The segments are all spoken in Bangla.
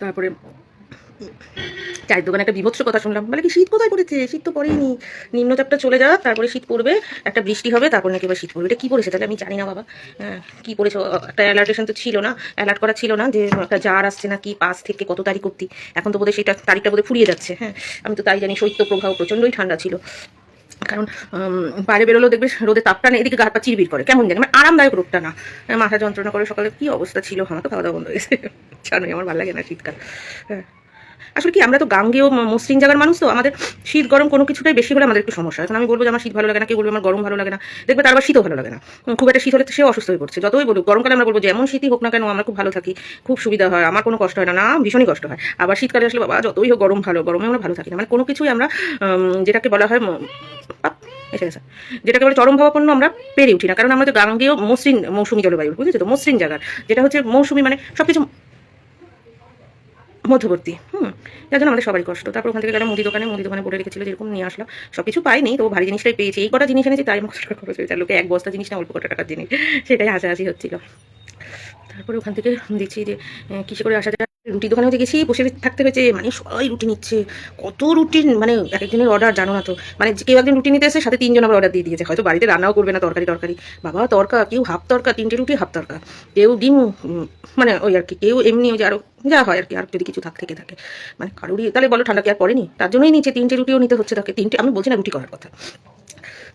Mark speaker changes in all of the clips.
Speaker 1: তারপরে চায়ের দোকানে একটা বিভৎস কথা শুনলাম। বলে কি শীত কোথায় পড়েছে? শীত তো পড়েইনি নিম্নচাপটা চলে যাক তারপরে শীত পড়বে একটা বৃষ্টি হবে তারপর নাকি এবার শীত পড়বে। এটা কী পড়েছে তাহলে আমি জানি না বাবা। হ্যাঁ, কী পড়েছে? একটা অ্যালার্টেশন তো ছিল না অ্যালার্ট করা ছিল না যে একটা জার আসছে না কি পাঁচ থেকে কত তারিখ অব্দি এখন তো বোধহয় সেটা তারিখটা বোধহয় ফুরিয়ে যাচ্ছে। হ্যাঁ আমি তো তাই জানি শৈত্য প্রবাহ প্রচণ্ডই ঠান্ডা ছিল। কারণ বাইরে বেরোলেও দেখবে রোদে তাপটা নেই, এদিকে গা পা চিরবির করে। কেমন জানি মানে আরামদায়ক রোদটা না। মাথা যন্ত্রণা করে সকালে কি অবস্থা ছিল, আমার তো খাওয়া দাওয়া বন্ধ হয়ে গেছে জানোই, আমার ভালো লাগে না শীতকাল। হ্যাঁ। আসলে কি, আমরা তো গাঙ্গেয় ম- মসৃণ জায়গার মানুষ, তো আমাদের শীত গরম কোনো কিছুটাই বেশি হলে আমাদের একটু সমস্যা এখন আমি বলব যে, আমার শীত ভালো লাগে না, কেউ বলবে আমার গরম ভালো লাগে না। দেখবে তার আবার শীতও ভালো লাগে না। খুব একটা শীত হলে সে অসুস্থ হয়ে পড়ছে। যতই বলুক, গরমকালে আমরা বলব যেমন শীতই হোক না কেন, আমরা খুব ভালো থাকি, খুব সুবিধা হয়, আমার কোনো কষ্ট হয় না না, ভীষণই কষ্ট হয়। আবার শীতকালে আসলে, বাবা, যতই হোক গরম ভালো, গরমে আমরা ভালো থাকি না। মানে কোনো কিছুই আমরা যেটাকে বলা হয় এসে গেছে। যেটাকে বলে চরম ভাবাপন্ন আমরা পেরে উঠি না, কারণ আমরা তো গাঙ্গেয় মসৃণ মৌসুমী জলবায়ু বুঝেছ তো? মসৃণ জায়গার, যেটা হচ্ছে মৌসুমী মানে সবকিছু মধ্যবর্তী, হুম? যার জন্য আমাদের সবারই কষ্ট। তারপর ওখান থেকে গেলাম মুদি দোকানে মুদি দোকানে বলে রেখেছিল যেরকম নিয়ে আসলাম। সব কিছু পাইনি তো ভারী জিনিসটাই পেয়েছি। এই কটা জিনিস এনেছি, তাই আমার টাকা খরচ হয়েছে। লোকে এক বস্তা জিনিস না, অল্প কটা টাকার জিনিস। সেটাই হাসাহাসি হচ্ছিল। তারপরে ওখান থেকে দেখছি যে কিসে করে আসা যায়? রুটি দোকানে হতে গেছি বসে থাকতে হয়েছে মানে সবাই রুটি নিচ্ছে। কত রুটি মানে এক একজনের অর্ডার জানো না তো। মানে কেউ একজন রুটি নিতে এসে সাথে তিনজন আবার অর্ডার দিয়ে দিয়েছে। হয়তো বাড়িতে রান্নাও করবে না, তরকারি তরকারি। বাবা, তরকা, কেউ হাফ তরকা, তিনটে রুটি, হাফ তরকা। কেউ ডিম মানে ওই আর কি, কেউ এমনি ওই যে আরও যা হয় আর কি, আর যদি কিছু থাক, থেকে থাকে। মানে কারোরই, তাহলে বলো ঠান্ডা কি আর পড়েনি? তার জন্যই নিচে তিনটে রুটিও নিতে হচ্ছে তাকে। তিনটে, আমি বলছি না রুটি করার কথা।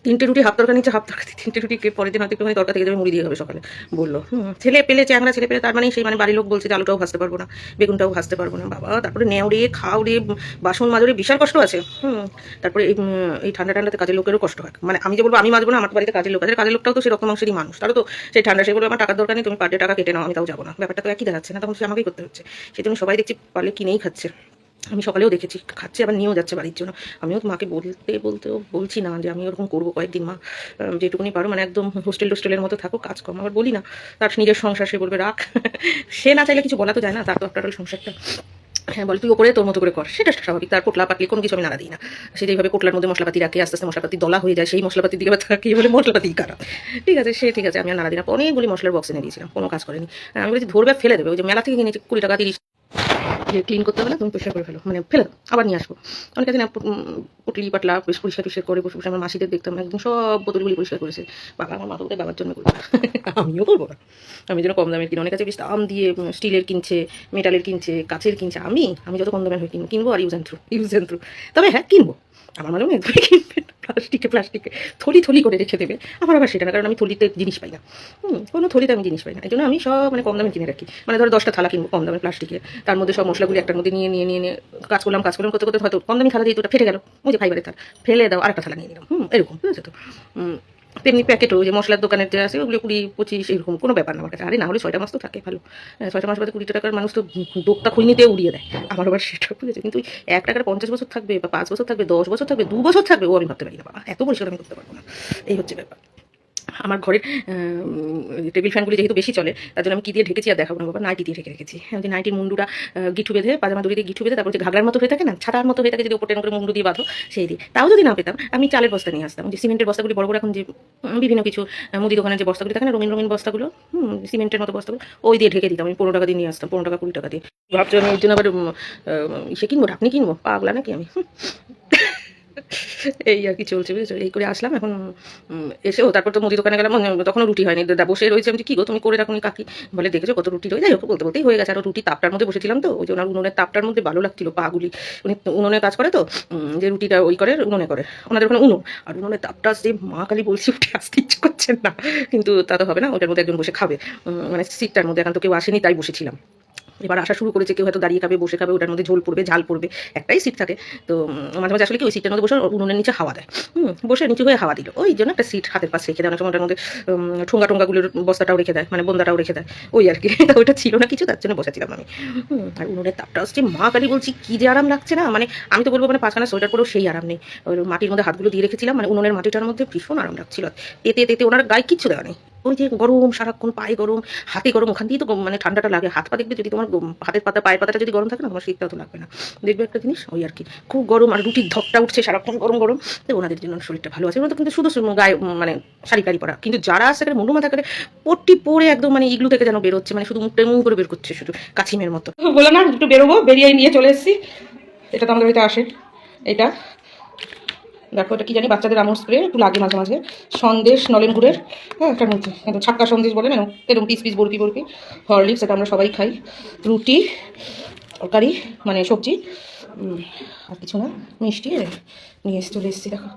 Speaker 1: তিনটে রুটি, হাফ তরকা নিচ্ছে, হাফ তরকা তিনটে রুটি পরের দিন হয়তো একটুখানি থেকে যাবে, মুড়ি দিয়ে হবে সকালে, বলল। ছেলে পেলে চ্যাংরা ছেলে পেলে তার মানে সেই মানে বাড়ির লোক বলছে যে আলুটাও ভাজতে পারব না, বেগুনটাও ভাজতে পারব না, বাবা, তারপরে নেওড়ে খাওড়ে বাসন মাজরে বিশাল কষ্ট আছে, হুম, তারপরে এই এই ঠান্ডা ঠান্ডাতে কাজের লোকেরও কষ্ট হয়। মানে আমি যে বলব, আমি মাজবো না, আমার বাড়িতে কাজের লোক আছে, কাজের লোকটাও তো সেই রকম মানুষ, তারও তো সেই ঠান্ডা, সে বলবে, আমার টাকার দরকার নেই, তুমি পার টাকা কেটে নাও, আমি তাও যাব না। ব্যাপারটা তো একই দেখাচ্ছে না, তখন সে আমাকেই করতে হচ্ছে। সেই জন্য সবাই দেখছি পারলে কিনেই খাচ্ছে। আমি সকালেও দেখেছি, খাচ্ছে, আবার নিয়েও যাচ্ছে বাড়ির জন্য। আমিও মাকে বলতে বলতেও বলছি না যে আমি ওরকম করব কয়েকদিন, মা যেটুকুনি পারো মানে একদম হোস্টেল টোস্টেলের মতো থাকো, কাজ কম আবার বলি না, তার নিজের সংসার, সে বলবে, রাখ। সে না চাইলে কিছু বলা তো যায় না, তার তো ওই সংসারটা। হ্যাঁ বল তুই ও করে, তোর মতো করে কর, সেটা স্বাভাবিক। তার পোটলা পাতলি কোনো কিছু আমি নাড়া দিই না। সে যেভাবে পোটলার মধ্যে মশলাপাতি রাখে, আস্তে আস্তে মশলাপাতি দলা হয়ে যায়, সেই মশলাপাতির দিকে তাকিয়ে বলে, মশলাপাতি খারাপ ঠিক আছে, সে ঠিক আছে, আমি আর নাড়া দিই না। অনেকগুলি মশলার বক্স এনে দিয়েছিলাম, কোনো কাজ করেনি। আমি বলেছি, ধরবে, ফেলে দেবে। ওই যে মেলা থেকে কিনেছি, কুড়ি টাকা, তিরিশ ক্লিন করতে হবে না তুমি পরিষ্কার করে ফেলো। মানে ফেলে দাও, আবার নিয়ে আসব। অনেক আছে না পুটলি, পাটলা, বেশ পরিষ্কার টরিষ্কার করে বসে বসে আমার মাসিদের দেখতাম একদম সব বোতলগুলি পরিষ্কার করেছে। বাবা, আমার মাথা বাবার জন্য করব আমিও করব না। আমি যেন কম দামের কিনে, অনেক আছে বেশ দাম দিয়ে স্টিলের কিনছে মেটালের কিনছে কাছের কিনছে। আমি আমি যত কম দামের হয়ে কিনবো কিনবো আর use and throw use and throw তবে হ্যাঁ কিনবো। আমার মানে কিনবেন প্লাস্টিকে প্লাস্টিকে থলি থলি করে রেখে দেবে। আমার আবার সেটা না, কারণ আমি থলিতে জিনিস পাই না। হুম, কোনো থলিতে আমি জিনিস পাই না। এই জন্য আমি সব মানে কম দামে কিনে রাখি। মানে ধরো দশটা থালা কিনবো কম দামে প্লাস্টিকে তার মধ্যে সব মশলাগুলি একটার মধ্যে নিয়ে নিয়ে নিয়ে কাজ করলাম কাজ করলাম। করতে করতে হয়তো কম দামি থালা দিয়ে দুটো ফেটে গেল। ওই যে ফাইবারের থালা। ফেলে দাও, আরেকটা থালা নিয়ে নিলাম। হুম, এরকম, বুঝেছ তো? তেমনি প্যাকেটও যে মশলার দোকানের যে আছে, ওগুলো কুড়ি, পঁচিশ, এরকম, কোনো ব্যাপার না আমার কাছে। আরে, না হলে ছয়টা মাস তো থাকে ভালো। ছয়টা মাস বাদে কুড়ি টাকার মানুষ তো দোকটা খুঁজনিতে উড়িয়ে দেয়। আমার আবার সেটা বুঝেছে কিন্তু এক টাকার পঞ্চাশ বছর থাকবে বা পাঁচ বছর থাকবে, দশ বছর থাকবে, দু বছর থাকবে, ও আমি ভাবতে পারি না, বাবা। এত পরিষ্কার আমি করতে পারব না। এই হচ্ছে ব্যাপার। আমার ঘরের টেবিল ফ্যানগুলি যেহেতু বেশি চলে, তার জন্য আমি কি দিয়ে ঢেকেছি আর দেখাবো না বাবা, নাইটি দিয়ে ঢেকে রেখেছি। যে নাইটির মুন্ডুটা গিঠু বেঁধে, পাজামা দড়ি দিয়ে গিঠু বেঁধে, তারপর যে ঘাগড়ার মতো হয়ে থাকে না, ছাতার মতো হয়ে থাকে, যদি ওপরে করে মুন্ডু দিয়ে বাঁধো, সেই দিয়ে। তাও যদি না পেতাম, আমি চালের বস্তা নিয়ে আসতাম। যে সিমেন্টের বস্তাগুলি বড় বড় এখন যে বিভিন্ন কিছু মুদি দোকানের যে বস্তাগুলি থাকে না, রঙিন রঙিন বস্তাগুলো সিমেন্টের মতো বস্তাগুলো, ওই দিয়ে ঢেকে দিতাম। আমি পনেরো টাকা দিয়ে নিয়ে আসতাম, পনেরো টাকা কুড়ি টাকা দিয়ে। ভাবছ আমি এর জন্য আবার ইসে কিনবো, ঢাকনি কিনবো? পাগলা নাকি আমি। এই আর কি চলছে, বুঝেছ? এই করে আসলাম, এখন এসেও তারপর তো মুদি দোকানে গেলাম তখনও রুটি হয়নি। দাদা বসে রয়েছে, আমি কি গো, তুমি করে রাখুনি কাকি? বলে, দেখেছ কত রুটি রয়ে যাই হোক, বলতে, বলতেই হয়ে গেছে। আর রুটি তাপটার মধ্যে বসেছিলাম তো, ওই যে ওনার উনুনের তাপটার মধ্যে ভালো লাগছিল, পাগুলি। উনি উনুনে কাজ করে তো যে রুটিটা ওই করে, উনুনে করে। ওনাদের ওখানে উনুন। আর উনুনের তাপটা যে মা কালী বলছি, উঠে আসতে ইচ্ছে করছেন না। কিন্তু তা তো হবে না, ওটার মধ্যে একজন বসে খাবে। মানে সিটটার মধ্যে, এখন তো কেউ আসেনি, তাই বসেছিলাম। এবার আসা শুরু করেছে, কেউ হয়তো দাঁড়িয়ে খাবে, বসে খাবে, ওটার মধ্যে ঝোল পড়বে, ঝাল পড়বে, একটাই সিট থাকে। তো মাঝে মাঝে আসলে কি ওই সিটটার মধ্যে বসে উনুনের নিচে হাওয়া দেয়। হুম, বসে নিচু হয়ে হাওয়া দিল। ওই জন্য একটা সিট হাতের পাশে রেখে দেয়। অনেক সময় ওটার মধ্যে ঠোঙ্গা টোঙ্গাগুলোর বস্তাটাও রেখে দেয় মানে বন্দাটাও রেখে দেয়। ওই আর কি। ওইটা ছিল না কিছু, তার জন্য বসেছিলাম আমি। আর উনুনের তাপটা হচ্ছে, মা কালী বলছি, কি যে আরাম লাগছে না? মানে আমি তো বলব মানে পাঁচখানা সোয়েটার পরেও সেই আরাম নেই। ওই মাটির মধ্যে হাতগুলো দিয়ে রেখেছিলাম মানে উনুনের মাটিটার মধ্যে ভীষণ আরাম লাগছিল। তেতে তেতে ওনার গায়ে কিচ্ছু দেওয়া নেই। ওই যে গরম, সারাক্ষণ পায়ে গরম, হাতে গরম, ওখান দিয়ে তো মানে ঠান্ডাটা লাগে, হাত পা দেখবে যদি তোমার হাতের পাতা, পায়ের পাতাটা যদি গরম থাকে না, তোমার শীতটাও তো লাগবে না। দেখবে একটা জিনিস, ওই আর কি। খুব গরম আর রুটির ধপটা উঠছে, সারাক্ষণ গরম গরম। তো ওনাদের জন্য শরীরটা ভালো আছে। তো কিন্তু শুধু শুধু গায়ে মানে শাড়ি টাড়ি পরা। কিন্তু যারা আছে সেখানে মুন্ডু মাথা করে পট্টি পরে একদম মানে ইগলু থেকে যেন বেরোচ্ছে মানে শুধু মুখটা মুখ করে বের করছে, শুধু কাছিমের মতো।
Speaker 2: বললাম না, একটু বেরোবো, বেরিয়ে নিয়ে চলে এসেছি। এটা তো আমাদের বাড়িতে আসে। এটা দেখো এটা কি জানি, বাচ্চাদের আমর স্প্রে একটু লাগে মাঝে মাঝে। সন্দেশ, নলেন গুড়ের হ্যাঁ একটা মধ্যে ছাক্কা সন্দেশ বলে না এরকম piece piece barfi barfi, Horlicks, এটা আমরা সবাই খাই। রুটি, তরকারি মানে সবজি আর কিছু না, মিষ্টি নিয়ে এসে চলে এসেছি, দেখো।